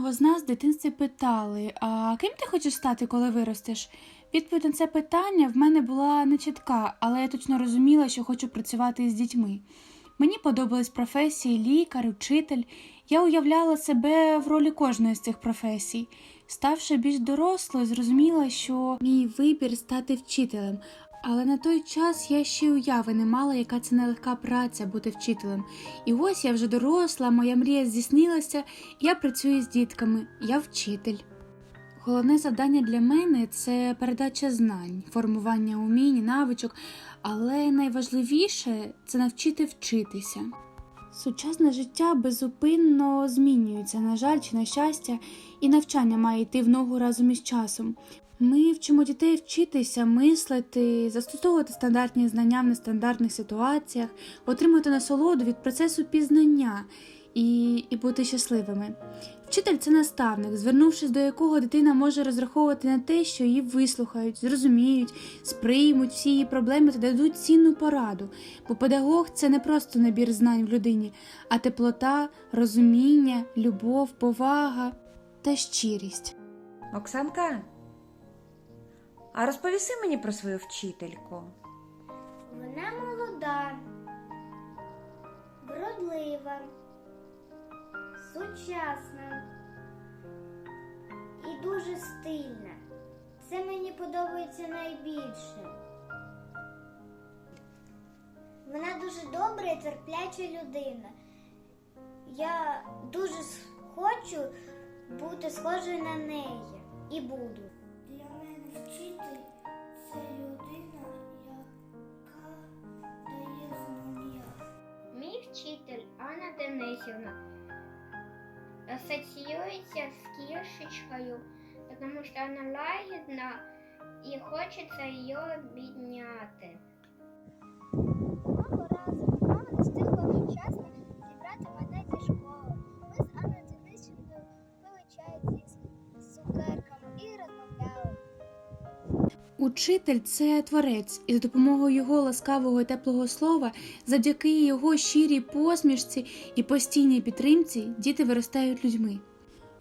Кожного з нас в дитинстві питали: а ким ти хочеш стати, коли виростеш? Відповідь на це питання в мене була не чітка, але я точно розуміла, що хочу працювати з дітьми. Мені подобались професії лікар, учитель. Я уявляла себе в ролі кожної з цих професій. Ставши більш дорослою, зрозуміла, що мій вибір стати вчителем. Але на той час я ще й уяви не мала, яка це нелегка праця бути вчителем. І ось я вже доросла, моя мрія здійснилася, я працюю з дітками, я вчитель. Головне завдання для мене це передача знань, формування умінь, навичок, але найважливіше це навчити вчитися. Сучасне життя безупинно змінюється, на жаль, чи на щастя, і навчання має йти в ногу разом із часом. Ми вчимо дітей вчитися, мислити, застосовувати стандартні знання в нестандартних ситуаціях, отримувати насолоду від процесу пізнання і, і бути щасливими. Вчитель це наставник, звернувшись до якого дитина може розраховувати на те, що її вислухають, зрозуміють, сприймуть всі її проблеми та дадуть цінну пораду. Бо педагог це не просто набір знань в людині, а теплота, розуміння, любов, повага та щирість. Оксанка, а розповіси мені про свою вчительку. Вона молода, вродлива, сучасна і дуже стильна. Це мені подобається найбільше. Вона дуже добра і терпляча людина. Я дуже хочу бути схожою на неї і буду. Для мене вчитель це людина, яка дає знання. Мій вчитель Анна Денисівна асоціюється з кішечкою, тому що вона лагідна і хочеться її обійняти. Учитель це творець, і за допомогою його ласкавого і теплого слова, завдяки його щирій посмішці і постійній підтримці, діти виростають людьми.